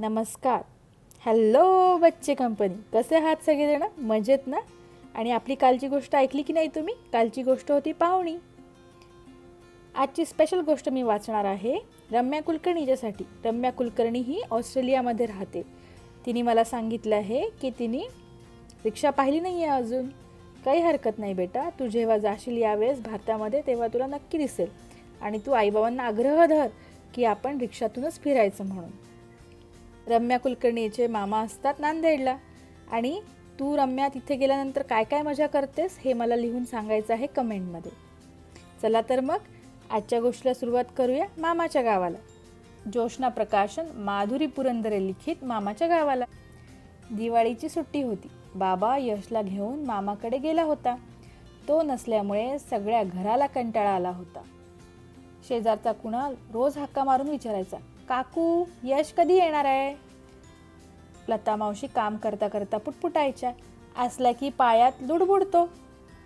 नमस्कार. हॅलो बच्चे कंपनी कसे आहात सगळेजण? मजेत ना? आणि आपली कालची गोष्ट ऐकली की नाही तुम्ही? कालची गोष्ट होती पाहुणी. आजची स्पेशल गोष्ट मी वाचणार आहे रम्या कुलकर्णीच्यासाठी. रम्या कुलकर्णी ही ऑस्ट्रेलियामध्ये राहते. तिने मला सांगितलं आहे की तिने रिक्षा पाहिली नाही आहे अजून. काही हरकत नाही बेटा. तू जेव्हा जाशील यावेळेस भारतामध्ये तेव्हा तुला नक्की दिसेल. आणि तू आईबाबांना आग्रह धर की आपण रिक्षातूनच फिरायचं म्हणून. रम्या कुलकर्णीचे मामा असतात नांदेडला. आणि तू रम्या तिथे गेल्यानंतर काय काय मजा करतेस हे मला लिहून सांगायचं आहे कमेंटमध्ये. चला तर मग आजच्या गोष्टीला सुरुवात करूया मामाच्या गावाला. जोशना प्रकाशन माधुरी पुरंदरे लिखित मामाच्या गावाला. दिवाळीची सुट्टी होती. बाबा यशला घेऊन मामाकडे गेला होता. तो नसल्यामुळे सगळ्या घराला कंटाळा आला होता. शेजारचा कुणाल रोज हक्का मारून विचारायचा काकू यश कधी येणार आहे? लता मावशी काम करता करता पुटपुटायच्या. असला की पायात लुडबुडतो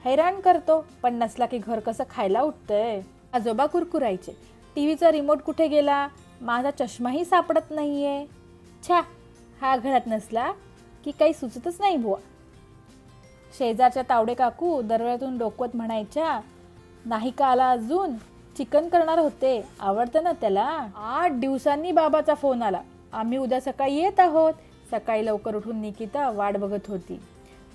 हैराण करतो पण नसला की घर कसं खायला उठतंय? आजोबा कुरकुरायचे. टी व्हीचा रिमोट कुठे गेला? माझा चष्माही सापडत नाहीये. छा हा घरात नसला की काही सुचतच नाही बुवा. शेजारच्या तावडे काकू दरवेळातून डोकवत म्हणायच्या नाही का आला अजून? चिकन करणार होते. आवडतं ना त्याला? आठ दिवसांनी बाबाचा फोन आला. आम्ही उद्या सकाळी येत आहोत. सकाळी लवकर उठून निकिता वाट बघत होती.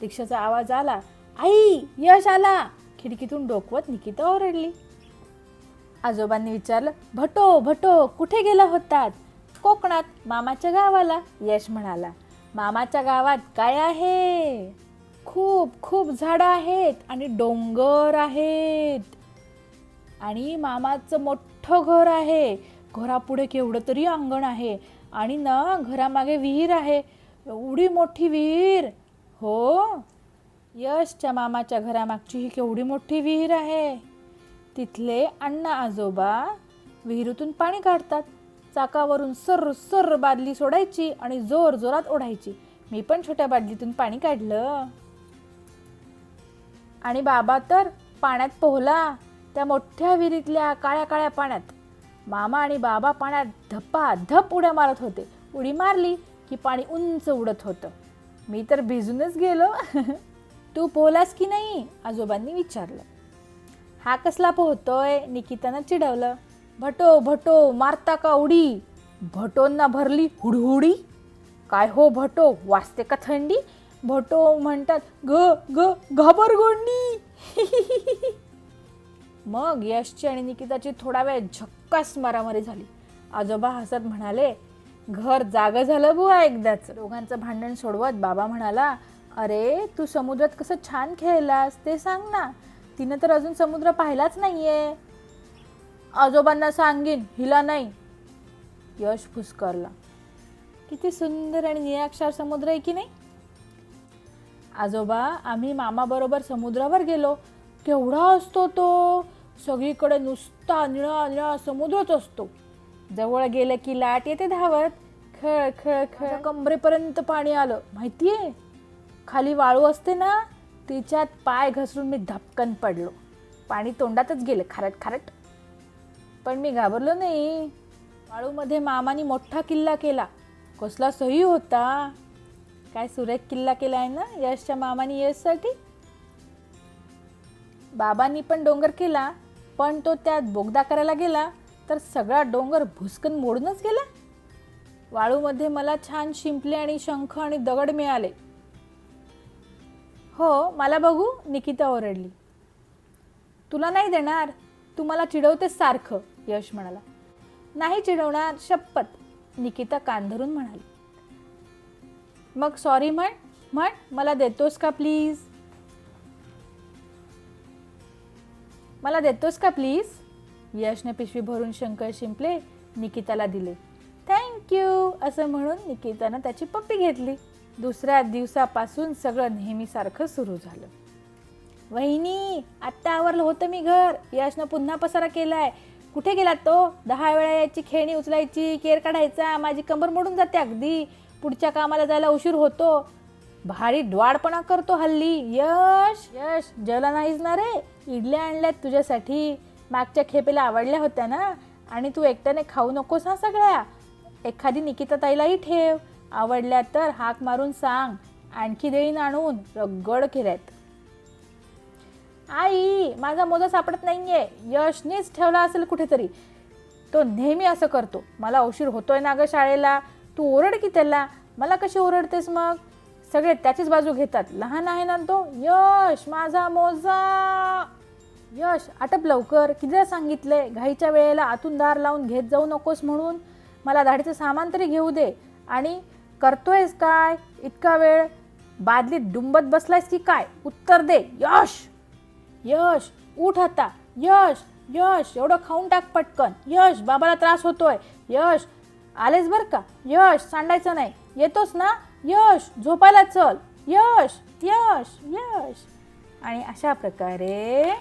रिक्षाचा आवाज आला आई यश आला. खिडकीतून डोकवत निकिता ओरडली. आजोबांनी विचारलं भटो भटो कुठे गेला होतात? कोकणात मामाच्या गावाला यश म्हणाला. मामाच्या गावात काय आहे? खूप खूप झाडं आहेत आणि डोंगर आहेत. आणि मामाचं मोठं घर आहे. घरापुढे केवढं तरी अंगण आहे. आणि ना घरामागे विहीर आहे. एवढी मोठी विहीर. हो? यशच्या मामाच्या घरामागची ही केवढी मोठी विहीर आहे. तिथले अण्णा आजोबा विहिरीतून पाणी काढतात. चाकावरून सर्र सर्र बादली सोडायची आणि जोर जोरात ओढायची. मी पण छोट्या बादलीतून पाणी काढलं. आणि बाबा तर पाण्यात पोहला. त्या मोठ्या विहिरीतल्या काळ्या काळ्या पाण्यात. मामा आणि बाबा पाण्यात धप्पा धप उड्या मारत होते. उडी मारली की पाणी उंच उडत होतं. मी तर भिजूनच गेलो. तू पोहलास की नाही? आजोबांनी विचारलं. हा कसला पोहतोय निकितानं चिडवलं. भटो भटो मारता का उडी? भटोंना भरली हुडहुडी? काय हो भटो? वाचते का थंडी? भटो म्हणतात ग ग घाबरगोंडी. मग यशची आणि निकिताची थोडा वेळ झक्कास मारामारी झाली. आजोबा हसत म्हणाले घर जागं झालं बुवा एकदाच. दोघांचं भांडण सोडवत बाबा म्हणाला अरे तू समुद्रात कसं छान खेळलास ते सांग ना. तिनं तर अजून समुद्र पाहिलाच नाहीये. आजोबांना सांगीन हिला नाही. यश फुसकारला किती सुंदर आणि निराक्षर समुद्र आहे की नाही? आजोबा आम्ही मामाबरोबर समुद्रावर गेलो. केवढा असतो तो. सगळीकडे नुसता निळा निळा समुद्रच असतो. जवळ गेलं की लाट येते धावत. खळ खळ खळ. कमरेपर्यंत पाणी आलं. माहितीये? खाली वाळू असते ना तिच्यात पाय घसरून मी धपकन पडलो. पाणी तोंडातच गेलं खारट खारट. पण मी घाबरलो नाही. वाळूमध्ये मामानी मोठा किल्ला केला. कसला सही होता. काय सुरेख किल्ला केला आहे ना यशच्या मामानी यशसाठी बाबांनी पण डोंगर केला. पण तो त्यात बोगदा करायला गेला तर सगळा डोंगर भुसकन मोडूनच गेला. वाळूमध्ये मला छान शिंपले आणि शंख आणि दगड मिळाले. हो मला बघू निकिता ओरडली. तुला नाही देणार तू मला चिडवतेस सारखं यश म्हणाला. नाही चिडवणार शपथ निकिता कांधरून म्हणाली. मग सॉरी म्हण म्हण मला देतोस का प्लीज मला देतोस का प्लीज? यशने पिशवी भरून शंकर शिंपले निकिताला दिले. थँक्यू असं म्हणून निकितानं त्याची पप्पी घेतली. दुसऱ्या दिवसापासून सगळं नेहमीसारखं सुरू झालं. वहिनी आत्ता आवरलं होतं मी घर. यशनं पुन्हा पसारा केलाय. कुठे गेला तो? दहा वेळा याची खेळणी उचलायची केर काढायचा माझी कंबर मोडून जाते अगदी. पुढच्या कामाला जायला उशीर होतो. भारी द्वाडपणा करतो हल्ली. यश यश जेवला नाहीच ना रे. इडल्या आणल्यात तुझ्यासाठी. मागच्या खेपेला आवडल्या होत्या ना. आणि तू एकट्याने खाऊ नकोस हा सगळ्या. एखादी निकिता ताईलाही ठेव. आवडल्या तर हाक मारून सांग. आणखी देईन आणून रगड केल्यात आई माझा मोजा सापडत नाहीये. यशनेच ठेवला असेल कुठेतरी. तो नेहमी असं करतो. मला उशीर होतोय ना ग शाळेला. तू ओरड की त्याला. मला कशी ओरडतेस मग? सगळे त्याचीच बाजू घेतात. लहान आहे ना तो? यश माझा मोजा! यश आटप लवकर. कितीदा सांगितलंय घाईच्या वेळेला आतून दार लावून घेत जाऊ नकोस म्हणून. मला दाढीचं सामान तरी घेऊ दे. आणि करतोयस काय? इतका वेळ बादलीत डुंबत बसलायस की काय? उत्तर दे. यश! यश! उठ आता. यश! यश! एवढं खाऊन टाक पटकन. यश! बाबाला त्रास होतोय. यश! आलेस बर का? यश! सांडायचं नाही. येतोस ना? यश झोपायला चल. यश यश यश. आणि अशा प्रकारे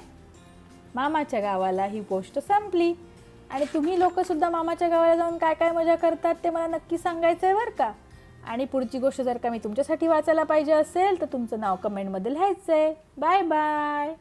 मामाच्या गावाला ही गोष्ट संपली. आणि तुम्ही लोकसुद्धा मामाच्या गावाला जाऊन काय काय मजा करतात ते मला नक्की सांगायचं आहे बरं का? आणि पुढची गोष्ट जर का मी तुमच्यासाठी वाचायला पाहिजे असेल तर तुमचं नाव कमेंटमध्ये लिहायचं आहे बाय बाय.